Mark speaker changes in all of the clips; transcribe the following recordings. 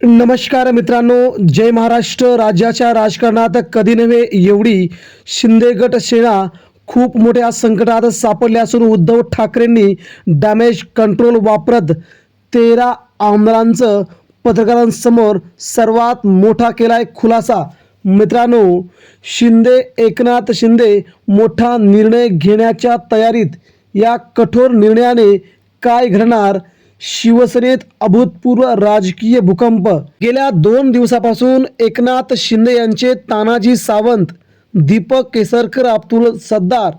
Speaker 1: नमस्कार मित्रांनो जय महाराष्ट्र. राज्याच्या राजकारणात कधी नव्हे एवढी शिंदे गट सेना खूप मोठ्या संकटात सापडली असून उद्धव ठाकरेंनी डॅमेज कंट्रोल वापरत तेरा आमदारांचं पत्रकारांसमोर सर्वात मोठा केलाय खुलासा. मित्रांनो शिंदे एकनाथ शिंदे मोठा निर्णय घेण्याच्या तयारीत या कठोर निर्णयाने काय घडणार शिवसेनेत अभूतपूर्व राजकीय भूकंप. गेल्या दोन दिवसापासून एकनाथ शिंदे यांचे तानाजी सावंत दीपक केसरकर अब्दुल सद्दार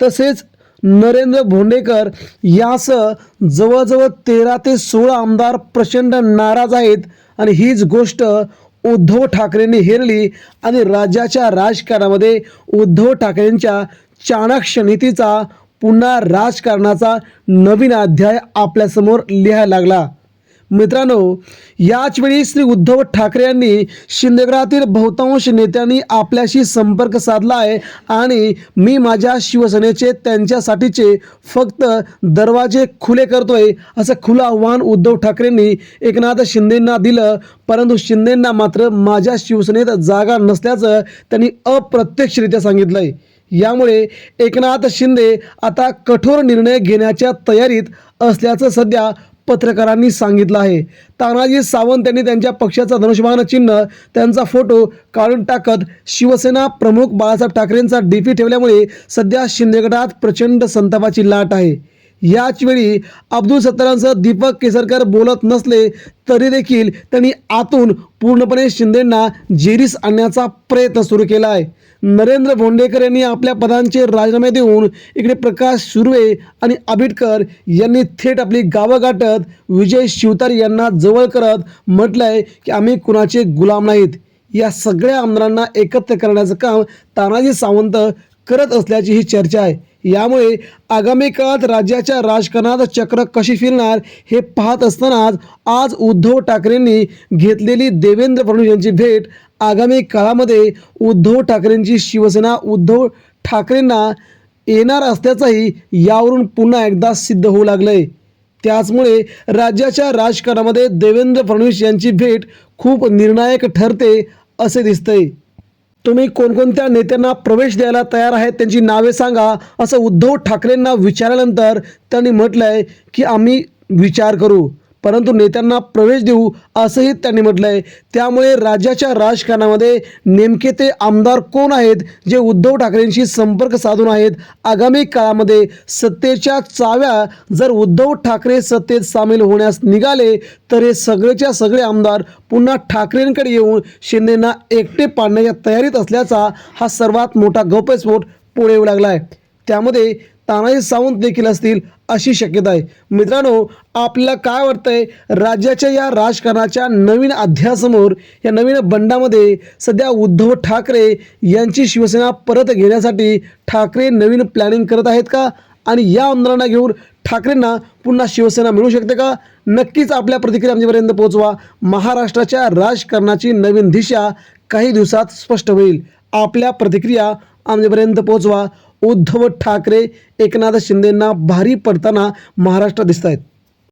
Speaker 1: तसेच नरेंद्र भोंडेकर यासह जवळजवळ तेरा ते सोळा आमदार प्रचंड नाराज आहेत आणि हीच गोष्ट उद्धव ठाकरेंनी हेरली आणि राज्याच्या राजकारणामध्ये उद्धव ठाकरेंच्या चाणक्ष नीतीचा पुन्हा राजकारणाचा नवीन अध्याय आपल्यासमोर लिहायला लागला. मित्रांनो याचवेळी श्री उद्धव ठाकरे यांनी शिंदेगडातील बहुतांश नेत्यांनी आपल्याशी संपर्क साधला आहे आणि मी माझ्या शिवसेनेचे त्यांच्यासाठीचे फक्त दरवाजे खुले करतोय असं खुलं आव्हान उद्धव ठाकरेंनी एकनाथ शिंदेंना दिलं. परंतु शिंदेंना मात्र माझ्या शिवसेनेत जागा नसल्याचं त्यांनी अप्रत्यक्षरित्या सांगितलं आहे यामुळे एकनाथ शिंदे आता कठोर निर्णय घेण्याच्या तयारीत असल्याचं सध्या पत्रकारांनी सांगितलं आहे. तानाजी सावंत यांनी त्यांच्या पक्षाचा धनुष्यबाण चिन्ह त्यांचा फोटो काढून टाकत शिवसेना प्रमुख बाळासाहेब ठाकरेंचा डीपी ठेवल्यामुळे सध्या शिंदे गटात प्रचंड संतापाची लाट आहे. याच वेळी अब्दुल सत्तारांसह दीपक केसरकर बोलत नसले तरी देखील त्यांनी आतून पूर्णपणे शिंदेंना जेरीस आणण्याचा प्रयत्न सुरू केला आहे. नरेंद्र भोंडेकर यांनी आपल्या पदांचे राजीनामे देऊन इकडे प्रकाश सुर्वे आणि आबिटकर यांनी थेट आपली गावं गाठत विजय शिवतार यांना जवळ करत म्हटलंय की आम्ही कुणाचे गुलाम नाहीत. या सगळ्या आमदारांना एकत्र करण्याचं काम तानाजी सावंत करत असल्याची ही चर्चा आहे. यामुळे आगामी काळात राज्याच्या राजकारणात चक्र कशी फिरणार हे पाहत असतानाच आज उद्धव ठाकरेंनी घेतलेली देवेंद्र फडणवीस यांची भेट आगामी काळामध्ये उद्धव ठाकरेंची शिवसेना उद्धव ठाकरेंना येणार असल्याचंही यावरून पुन्हा एकदा सिद्ध होऊ लागलंय. त्याचमुळे राज्याच्या राजकारणामध्ये देवेंद्र फडणवीस यांची भेट खूप निर्णायक ठरते असे दिसतंय. तुम्ही कोणकोणत्या नेत्यांना प्रवेश द्यायला तयार आहेत त्यांची नावे सांगा असं उद्धव ठाकरेंना विचारल्यानंतर त्यांनी म्हटलंय की आम्ही विचार करू. परंतु नेत्यांना प्रवेश देऊ असंही त्यांनी म्हटलं आहे त्यामुळे राज्याच्या राजकारणामध्ये नेमके ते आमदार कोण आहेत जे उद्धव ठाकरेंशी संपर्क साधून आहेत आगामी काळामध्ये सत्तेच्या चाव्या जर उद्धव ठाकरे सत्तेत सामील होण्यास निघाले तर हे सगळेच्या सगळे आमदार पुन्हा ठाकरेंकडे येऊन शिंदेंना एकटे पाडण्याच्या तयारीत असल्याचा हा सर्वात मोठा गौप्यस्फोट पुढे येऊ लागला आहे त्यामध्ये तानाजी सावंत देखील असतील अशी शक्यता आहे. मित्रांनो आपल्याला काय वाटतंय? राज्याच्या या राजकारणाच्या नवीन अध्यायासमोर या नवीन बंडामध्ये सध्या उद्धव ठाकरे यांची शिवसेना परत घेण्यासाठी ठाकरे नवीन प्लॅनिंग करत आहेत का? आणि या आमदारांना घेऊन ठाकरेंना पुन्हा शिवसेना मिळू शकते का? नक्कीच आपल्या प्रतिक्रिया आमच्यापर्यंत पोहोचवा. महाराष्ट्राच्या राजकारणाची नवीन दिशा काही दिवसात स्पष्ट होईल. आपल्या प्रतिक्रिया आमच्यापर्यंत पोहोचवा. उद्धव ठाकरे एकनाथ शिंदेंना भारी पडताना महाराष्ट्रात दिसत आहेत